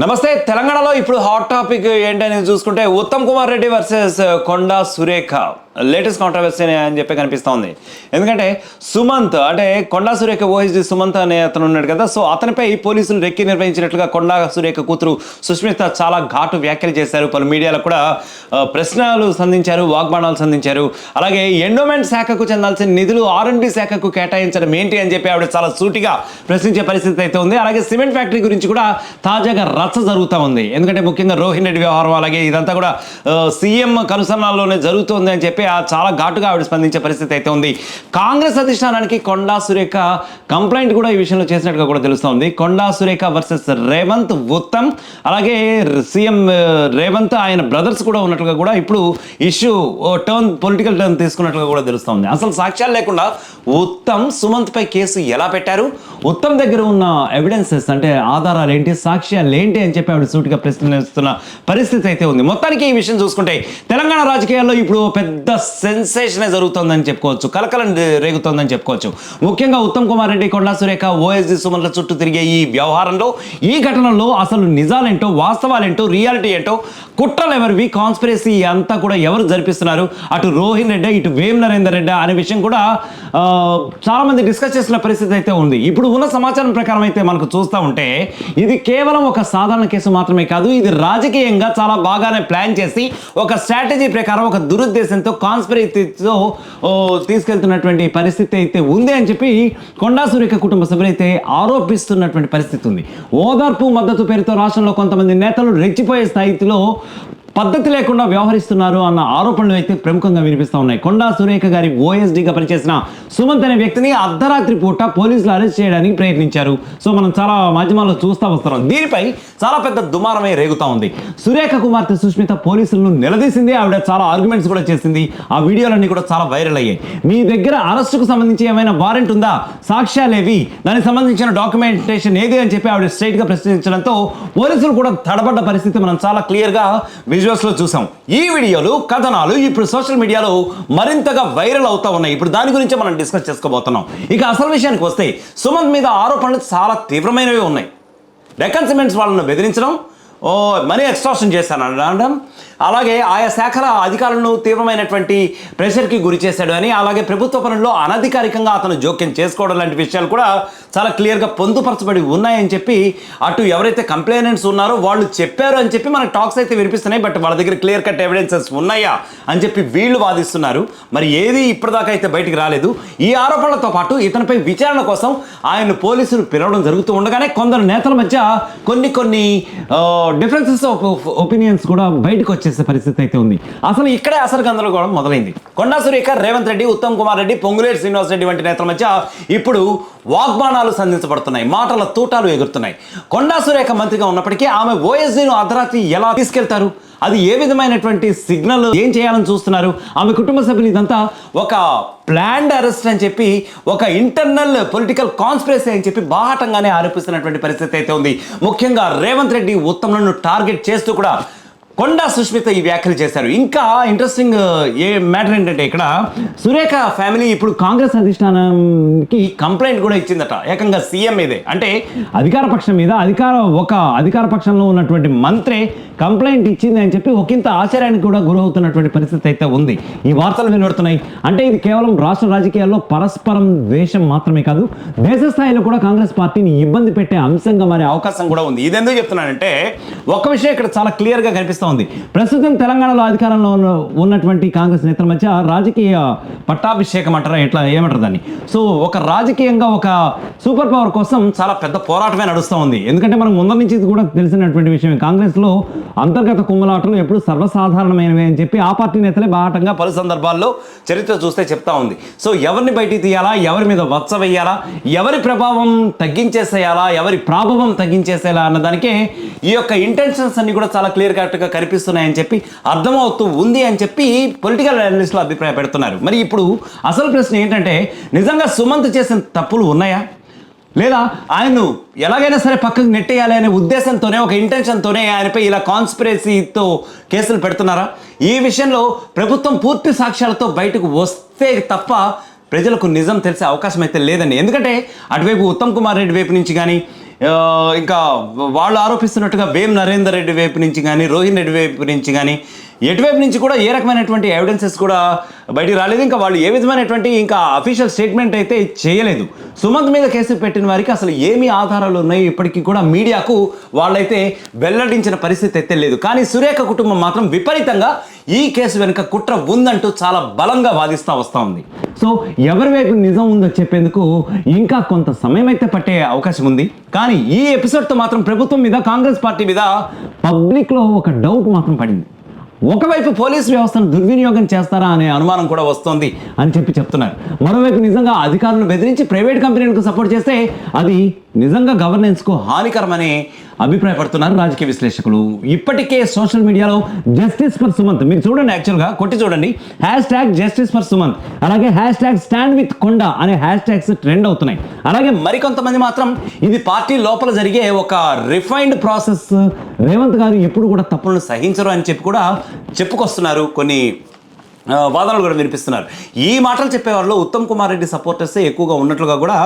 నమస్తే తెలంగాణలో ఇప్పుడు హాట్ టాపిక్ ఏంటని చూసుకుంటే Uttam Kumar Reddy versus Konda Surekha. Latest controversy అని చెప్పి కనిపిస్తోంది. ఎందుకంటే సుమంత్ అంటే కొండా సురేఖ ఓఎస్డి సుమంత్ అనే అతను ఉన్నాడు కదా సో అతనిపై పోలీసులు రెక్కి నిర్వహించినట్లుగా కొండా సురేఖ కూతురు సుష్మిత చాలా ఘాటు వ్యాఖ్యలు చేశారు. పలు మీడియాలో కూడా ప్రశ్నలు సంధించారు వాగ్బాణాలు సంధించారు. అలాగే ఎండోమెంట్ శాఖకు చెందాల్సిన నిధులు ఆర్ఎండి శాఖకు కేటాయించడం ఏంటి అని చెప్పి ఆవిడ చాలా సూటిగా ప్రశ్నించే పరిస్థితి అయితే ఉంది. అలాగే సిమెంట్ ఫ్యాక్టరీ గురించి కూడా తాజాగా రచ్చ జరుగుతూ ఉంది. ఎందుకంటే ముఖ్యంగా రోహిణ్ రెడ్డి వ్యవహారం అలాగే ఇదంతా కూడా సీఎం కనుసరణలోనే జరుగుతుంది అని చెప్పి ఆ చాలా ఘాటుగా ఆవిడ స్పందించే పరిస్థితి అయితే ఉంది. కాంగ్రెస్ అధిష్టానానికి కొండా సురేఖ కంప్లైంట్ కూడా ఈ విషయంలో చేసినట్టుగా కూడా తెలుస్తోంది. కొండా సురేఖ వర్సెస్ రేవంత్ ఉత్తమ్. అలాగే సీఎం రేవంత్ ఆయన బ్రదర్స్ కూడా ఉన్నట్లుగా కూడా ఇప్పుడు ఇష్యూ టర్న్ పొలిటికల్ టర్న్ తీసుకున్నట్లుగా కూడా తెలుస్తోంది. అసలు సాక్ష్యాలు లేకుండా ఉత్తమ్ సుమంత్ పై కేసు ఎలా పెట్టారు? ఉత్తమ్ దగ్గర ఉన్న ఎవిడెన్సెస్ అంటే ఆధారాలు ఏంటి సాక్ష్యాలు ఏంటి అని చెప్పి ఆవిడ సూటిగా ప్రశ్నిస్తున్న పరిస్థితి అయితే ఉంది. మొత్తానికి ఈ విషయం చూసుకుంటే తెలంగాణ రాజకీయాల్లో ఇప్పుడు పెద్ద పెద్ద సెన్సేషనే జరుగుతోందని చెప్పుకోవచ్చు. కలకలం రేగుతోందని చెప్పుకోవచ్చు. ముఖ్యంగా ఉత్తమ్ కుమార్ రెడ్డి కొండా సురేఖ ఓఎస్డి సుమన్ల చుట్టూ తిరిగే ఈ వ్యవహారంలో ఈ ఘటనలో అసలు నిజాలేంటో వాస్తవాలేంటో రియాలిటీ ఏంటో కుట్రలు ఎవరివి కాన్స్పిరసీ అంతా కూడా ఎవరు జరిపిస్తున్నారు? అటు రోహిన్ రెడ్డి ఇటు వేమ్ నరేందర్ రెడ్డి అనే విషయం కూడా చాలామంది డిస్కస్ చేసిన పరిస్థితి అయితే ఉంది. ఇప్పుడు ఉన్న సమాచారం ప్రకారం అయితే మనకు చూస్తూ ఉంటే ఇది కేవలం ఒక సాధారణ కేసు మాత్రమే కాదు ఇది రాజకీయంగా చాలా బాగానే ప్లాన్ చేసి ఒక స్ట్రాటజీ ప్రకారం ఒక దురుద్దేశంతో కాన్స్పిరసీతో తీసుకెళ్తున్నటువంటి పరిస్థితి అయితే ఉంది అని చెప్పి కొండా సురేఖ కుటుంబ సభ్యులైతే ఆరోపిస్తున్నటువంటి పరిస్థితి ఉంది. ఓదార్పు మద్దతు పేరుతో రాష్ట్రంలో కొంతమంది నేతలు రెచ్చిపోయే స్థాయిలో పద్ధతి లేకుండా వ్యవహరిస్తున్నారు అన్న ఆరోపణలు అయితే ప్రముఖంగా వినిపిస్తూ ఉన్నాయి. కొండా సురేఖ గారి ఓఎస్డీగా పనిచేసిన సుమంత్ అనే వ్యక్తిని అర్ధరాత్రి పూట పోలీసులు అరెస్ట్ చేయడానికి ప్రయత్నించారు. సో మనం చాలా మాధ్యమాల్లో చూస్తూ వస్తున్నాం. దీనిపై చాలా పెద్ద దుమారమే రేగుతా ఉంది. సురేఖ కుమార్తె సుష్మిత పోలీసులను నిలదీసింది. ఆవిడ చాలా ఆర్గ్యుమెంట్స్ కూడా చేసింది. ఆ వీడియోలన్నీ కూడా చాలా వైరల్ అయ్యాయి. మీ దగ్గర అరెస్టుకు సంబంధించి ఏమైనా వారెంట్ ఉందా? సాక్ష్యాలేవి. దానికి సంబంధించిన డాక్యుమెంటేషన్ ఏది అని చెప్పి ఆవిడ స్ట్రైట్గా ప్రశ్నించడంతో పోలీసులు కూడా తడబడ్డ పరిస్థితి మనం చాలా క్లియర్ విజువల్స్లో చూసాం. ఈ వీడియోలు కథనాలు ఇప్పుడు సోషల్ మీడియాలో మరింతగా వైరల్ అవుతా ఉన్నాయి. ఇప్పుడు దాని గురించి మనం డిస్కస్ చేసుకోబోతున్నాం. ఇక అసలు విషయానికి వస్తే సుమంత్ మీద ఆరోపణలు చాలా తీవ్రమైనవి ఉన్నాయి. రెకన్సిమెంట్స్ వాళ్ళను బెదిరించడం ఓ మనీ ఎక్స్ట్రాషన్ చేశాను అనడం అలాగే ఆయా శాఖల అధికారులను తీవ్రమైనటువంటి ప్రెషర్కి గురి చేశాడు అని అలాగే ప్రభుత్వ పనుల్లో అనధికారికంగా అతను జోక్యం చేసుకోవడం లాంటి విషయాలు కూడా చాలా క్లియర్గా పొందుపరచబడి ఉన్నాయని చెప్పి అటు ఎవరైతే కంప్లైనెంట్స్ ఉన్నారో వాళ్ళు చెప్పారు అని చెప్పి మనకు టాక్స్ అయితే వినిపిస్తున్నాయి బట్ వాళ్ళ దగ్గర క్లియర్ కట్ ఎవిడెన్సెస్ ఉన్నాయా అని చెప్పి వీళ్ళు వాదిస్తున్నారు. మరి ఏది ఇప్పటిదాకా అయితే బయటికి రాలేదు. ఈ ఆరోపణలతో పాటు ఇతనిపై విచారణ కోసం ఆయన పోలీసులు పిలవడం జరుగుతూ ఉండగానే కొందరు నేతల మధ్య కొన్ని కొన్ని డిఫరెన్సెస్ ఆఫ్ ఒపీనియన్స్ కూడా బయటకు వచ్చేసి పరిస్థితి అయితే ఉంది. అసలు ఇక్కడే అసలు గందరగోళం మొదలైంది. కొండా సురేఖ రేవంత్ రెడ్డి ఉత్తమ్ కుమార్ రెడ్డి పొంగులేటి శ్రీనివాస్ రెడ్డి వంటి నేతల మధ్య ఇప్పుడు వాగ్బాణాలు సంధించబడుతున్నాయి. మాటల తూటాలు ఎగురుతున్నాయి. కొండా సురేఖ మంత్రిగా ఉన్నప్పటికీ ఆమె ఓఎస్డీను అర్ధరాత్రి ఎలా తీసుకెళ్తారు? అది ఏ విధమైనటువంటి సిగ్నల్? ఏం చేయాలని చూస్తున్నారు? ఆమె కుటుంబ సభ్యులు ఇదంతా ఒక ప్లాన్డ్ అరెస్ట్ అని చెప్పి ఒక ఇంటర్నల్ పొలిటికల్ కాన్స్పిరసీ అని చెప్పి బాహటంగానే ఆరోపిస్తున్నటువంటి పరిస్థితి అయితే ఉంది. ముఖ్యంగా రేవంత్ రెడ్డి ఉత్తమ్లను టార్గెట్ చేస్తూ కూడా కొండా సుష్మిత ఈ వ్యాఖ్యలు చేశారు. ఇంకా ఇంట్రెస్టింగ్ ఏ మ్యాటర్ ఏంటంటే ఇక్కడ సురేఖ ఫ్యామిలీ ఇప్పుడు కాంగ్రెస్ అధిష్టానానికి కంప్లైంట్ కూడా ఇచ్చిందట. ఏకంగా సీఎం మీదే. అంటే అధికార పక్షం మీద అధికార ఒక అధికార పక్షంలో ఉన్నటువంటి మంత్రి కంప్లైంట్ ఇచ్చింది అని చెప్పి ఒకంత ఆశ్చర్యానికి కూడా గురవుతున్నటువంటి పరిస్థితి అయితే ఉంది. ఈ వార్తలు వినబడుతున్నాయి. అంటే ఇది కేవలం రాష్ట్ర రాజకీయాల్లో పరస్పరం ద్వేషం మాత్రమే కాదు దేశ స్థాయిలో కూడా కాంగ్రెస్ పార్టీని ఇబ్బంది పెట్టే అంశంగా మారే అవకాశం కూడా ఉంది. ఇది ఎందుకు చెప్తున్నానంటే ఒక విషయం ఇక్కడ చాలా క్లియర్గా కనిపిస్తోంది ప్రస్తుతం తెలంగాణలో అధికారంలో ఉన్నటువంటి కాంగ్రెస్ నేతల మధ్య రాజకీయ పట్టాభిషేకం అంటారా? ఎట్లా ఏమంటారు దాన్ని? సో ఒక రాజకీయంగా ఒక సూపర్ పవర్ కోసం చాలా పెద్ద పోరాటమే నడుస్తూ ఉంది. ఎందుకంటే మనం ముందర నుంచి కూడా తెలిసినటువంటి విషయం కాంగ్రెస్లో అంతర్గత కుమ్మలాటలు ఎప్పుడు సర్వసాధారణమైనవి అని చెప్పి ఆ పార్టీ నేతలే బాటంగా పలు సందర్భాల్లో చరిత్ర చూస్తే చెప్తా ఉంది. సో ఎవరిని బయటికి తీయాలా? ఎవరి మీద వత్స వేయాలా? ఎవరి ప్రభావం తగ్గించేసేయాలా? ఎవరి ప్రాభవం తగ్గించేసేలా అన్నదానికే ఈ యొక్క ఇంటెన్షన్స్ అన్ని కూడా చాలా క్లియర్ కట్గా కనిపిస్తున్నాయని చెప్పి అర్థమవుతూ ఉంది అని చెప్పి పొలిటికల్ అనలిస్టులు అభిప్రాయ పెడుతున్నారు మరి ఇప్పుడు అసలు ప్రశ్న ఏంటంటే నిజంగా సుమంత్ చేసిన తప్పులు ఉన్నాయా? లేదా ఆయన్ను ఎలాగైనా సరే పక్కకు నెట్టేయాలి అనే ఉద్దేశంతోనే ఒక ఇంటెన్షన్తోనే ఆయనపై ఇలా కాన్స్పిరసీతో కేసులు పెడుతున్నారా? ఈ విషయంలో ప్రభుత్వం పూర్తి సాక్ష్యాలతో బయటకు వస్తే తప్ప ప్రజలకు నిజం తెలిసే అవకాశం అయితే లేదండి. ఎందుకంటే అటువైపు ఉత్తమ్ కుమార్ రెడ్డి వైపు నుంచి కానీ ఇంకా వాళ్ళు ఆరోపిస్తున్నట్టుగా వేం నరేందర్ రెడ్డి వైపు నుంచి కానీ రోహిన్ రెడ్డి వైపు నుంచి కానీ ఎటువైపు నుంచి కూడా ఏ రకమైనటువంటి ఎవిడెన్సెస్ కూడా బయటికి రాలేదు. ఇంకా వాళ్ళు ఏ విధమైనటువంటి ఇంకా అఫీషియల్ స్టేట్మెంట్ అయితే చేయలేదు. సుమంత్ మీద కేసు పెట్టిన వారికి అసలు ఏమి ఆధారాలు ఉన్నాయి? ఇప్పటికీ కూడా మీడియాకు వాళ్ళైతే వెల్లడించిన పరిస్థితి అయితే లేదు. కానీ సురేఖ కుటుంబం మాత్రం విపరీతంగా ఈ కేసు వెనుక కుట్ర ఉందంటూ చాలా బలంగా వాదిస్తూ వస్తూ ఉంది. సో ఎవరి వైపు నిజం ఉందో చెప్పేందుకు ఇంకా కొంత సమయం అయితే పట్టే అవకాశం ఉంది. కానీ ఈ ఎపిసోడ్తో మాత్రం ప్రభుత్వం మీద కాంగ్రెస్ పార్టీ మీద పబ్లిక్లో ఒక డౌట్ మాత్రం పడింది. ఒకవైపు పోలీస్ వ్యవస్థను దుర్వినియోగం చేస్తారా అనే అనుమానం కూడా వస్తోంది అని చెప్పి చెప్తున్నారు. మరోవైపు నిజంగా అధికారులను బెదిరించి ప్రైవేట్ కంపెనీలకు సపోర్ట్ చేస్తే అది నిజంగా గవర్నెన్స్కు హానికరమని అభిప్రాయపడుతున్నారు రాజకీయ విశ్లేషకులు. ఇప్పటికే సోషల్ మీడియాలో జస్టిస్ ఫర్ సుమంత్. మీరు చూడండి యాక్చువల్గా కొట్టి చూడండి. Hashtag justice for Sumanth. అలాగే హ్యాష్ ట్యాగ్ స్టాండ్ విత్ కొండ అనే హ్యాష్ ట్యాగ్స్ ట్రెండ్ అవుతున్నాయి. అలాగే మరికొంతమంది మాత్రం ఇది పార్టీ లోపల జరిగే ఒక రిఫైన్డ్ ప్రాసెస్. రేవంత్ గారు ఎప్పుడు కూడా తప్పులను సహించరు అని చెప్పి కూడా చెప్పుకొస్తున్నారు. కొన్ని వాదనలు కూడా వినిపిస్తున్నారు. ఈ మాటలు చెప్పేవాళ్ళు ఉత్తమ్ కుమార్ రెడ్డి సపోర్టర్సే ఎక్కువగా ఉన్నట్లుగా కూడా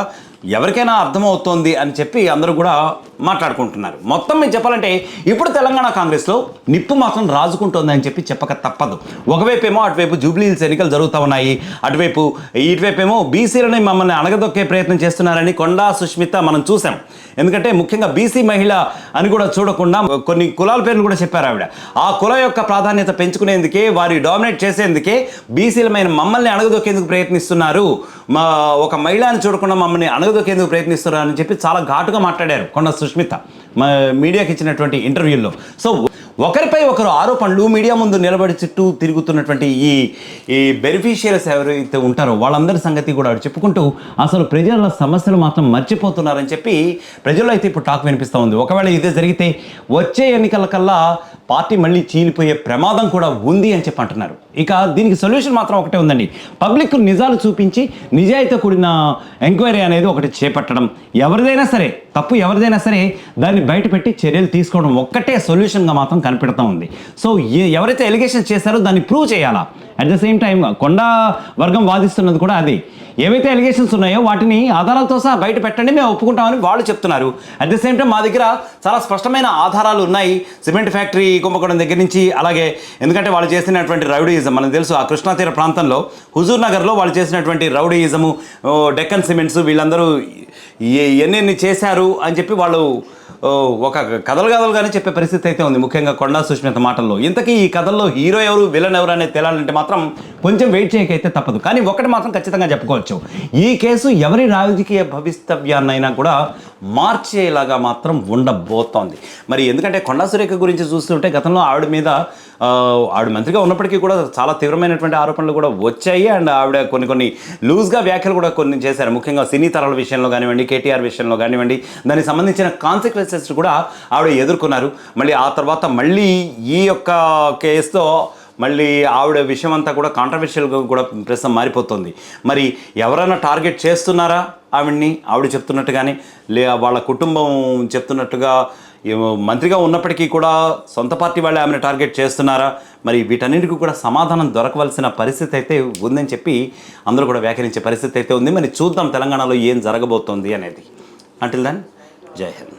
ఎవరికైనా అర్థమవుతోంది అని చెప్పి అందరూ కూడా మాట్లాడుకుంటున్నారు. మొత్తం మీరు చెప్పాలంటే ఇప్పుడు తెలంగాణ కాంగ్రెస్లో నిప్పు మాత్రం రాజుకుంటోంది అని చెప్పి చెప్పక తప్పదు. ఒకవైపు ఏమో అటువైపు జూబ్లీ హిల్స్ ఎన్నికలు జరుగుతూ ఉన్నాయి. అటువైపు ఇటువైపు ఏమో బీసీలని మమ్మల్ని అణగదొక్కే ప్రయత్నం చేస్తున్నారని కొండా సుష్మిత మనం చూసాం ఎందుకంటే ముఖ్యంగా బీసీ మహిళ అని కూడా చూడకుండా కొన్ని కులాల పేర్లు కూడా చెప్పారు ఆవిడ. ఆ కులం యొక్క ప్రాధాన్యత పెంచుకునేందుకే వారి డామినేట్ చేసేందుకే బీసీలమైన మమ్మల్ని అణగదొక్కేందుకు ప్రయత్నిస్తున్నారు. మా ఒక మహిళని చూడకుండా మమ్మల్ని అణగదొక్కేందుకు ప్రయత్నిస్తున్నారు అని చెప్పి చాలా ఘాటుగా మాట్లాడారు కొండ సుష్మిత మీడియాకి ఇచ్చినటువంటి ఇంటర్వ్యూల్లో. సో ఒకరిపై ఒకరు ఆరోపణలు మీడియా ముందు నిలబడి చుట్టూ తిరుగుతున్నటువంటి ఈ ఈ బెనిఫిషియరీస్ ఎవరైతే ఉంటారో వాళ్ళందరి సంగతి కూడా చెప్పుకుంటూ అసలు ప్రజల సమస్యలు మాత్రం మర్చిపోతున్నారని చెప్పి ప్రజల్లో అయితే ఇప్పుడు టాక్ వినిపిస్తూ ఉంది. ఒకవేళ ఇదే జరిగితే వచ్చే ఎన్నికల కల్లా పార్టీ మళ్ళీ చీలిపోయే ప్రమాదం కూడా ఉంది అని చెప్పి అంటున్నారు. ఇక దీనికి సొల్యూషన్ మాత్రం ఒకటే ఉందండి. పబ్లిక్ నిజాలు చూపించి నిజాయితీ కూడిన ఎంక్వైరీ అనేది ఒకటి చేపట్టడం. ఎవరిదైనా సరే తప్పు ఎవరిదైనా సరే దాన్ని బయటపెట్టి చర్యలు తీసుకోవడం ఒక్కటే సొల్యూషన్గా మాత్రం కనిపెడతా ఉంది. సో ఏ- ఎవరైతే ఎలిగేషన్ చేశారో దాన్ని ప్రూవ్ చేయాలా? అట్ ద సేమ్ టైం కొండ వర్గం వాదిస్తున్నది కూడా అది. ఏవైతే ఎలిగేషన్స్ ఉన్నాయో వాటిని ఆధారాలతో సహా బయట పెట్టండి మేము ఒప్పుకుంటామని వాళ్ళు చెప్తున్నారు. అట్ ద సేమ్ టైం మా దగ్గర చాలా స్పష్టమైన ఆధారాలు ఉన్నాయి. సిమెంట్ ఫ్యాక్టరీ కుంభకోణం దగ్గర నుంచి అలాగే ఎందుకంటే వాళ్ళు చేసినటువంటి రౌడీయిజం మనకు తెలుసు ఆ కృష్ణా తీర ప్రాంతంలో హుజూర్ నగర్లో వాళ్ళు చేసినటువంటి రౌడీయిజము డెక్కన్ సిమెంట్స్ వీళ్ళందరూ ఎన్నెన్ని చేశారు అని చెప్పి వాళ్ళు ఒక కథలు కథలుగానే చెప్పే పరిస్థితి అయితే ఉంది. ముఖ్యంగా కొండా సుష్మిత మాటల్లో. ఇంతకీ ఈ కథల్లో హీరో ఎవరు విలన్ ఎవరు అనేది తేలాలంటే మాత్రం కొంచెం వెయిట్ చేయకైతే తప్పదు. కానీ ఒకటి మాత్రం ఖచ్చితంగా చెప్పుకోవచ్చు. ఈ కేసు ఎవరి రాజకీయ భవిస్తవ్యాన్నైనా కూడా మార్చేలాగా మాత్రం ఉండబోతోంది. మరి ఎందుకంటే కొండా సురేఖ గురించి చూస్తుంటే గతంలో ఆవిడ మీద ఆవిడ మంత్రిగా ఉన్నప్పటికీ కూడా చాలా తీవ్రమైనటువంటి ఆరోపణలు కూడా వచ్చాయి. అండ్ ఆవిడ కొన్ని కొన్ని లూజ్గా వ్యాఖ్యలు కూడా కొన్ని చేశారు. ముఖ్యంగా సినీ తరాల విషయంలో కానివ్వండి కేటీఆర్ విషయంలో కానివ్వండి దానికి సంబంధించిన కాన్సిక్వెన్సెస్ కూడా ఆవిడ ఎదుర్కొన్నారు. మళ్ళీ ఆ తర్వాత మళ్ళీ ఈ యొక్క కేసుతో మళ్ళీ ఆవిడ విషయం అంతా కూడా కాంట్రవర్షియల్గా కూడా ప్రస్తుతం మారిపోతుంది. మరి ఎవరైనా టార్గెట్ చేస్తున్నారా ఆవిడ్ని? ఆవిడ చెప్తున్నట్టుగానే లే వాళ్ళ కుటుంబం చెప్తున్నట్టుగా మంత్రిగా ఉన్నప్పటికీ కూడా సొంత పార్టీ వాళ్ళే ఆమెను టార్గెట్ చేస్తున్నారా? మరి వీటన్నిటికీ కూడా సమాధానం దొరకవలసిన పరిస్థితి అయితే ఉందని చెప్పి అందరూ కూడా వ్యాఖ్యానించే పరిస్థితి అయితే ఉంది. మరి చూద్దాం తెలంగాణలో ఏం జరగబోతోంది అనేది. అంటిల్ దాన్ జై హింద్.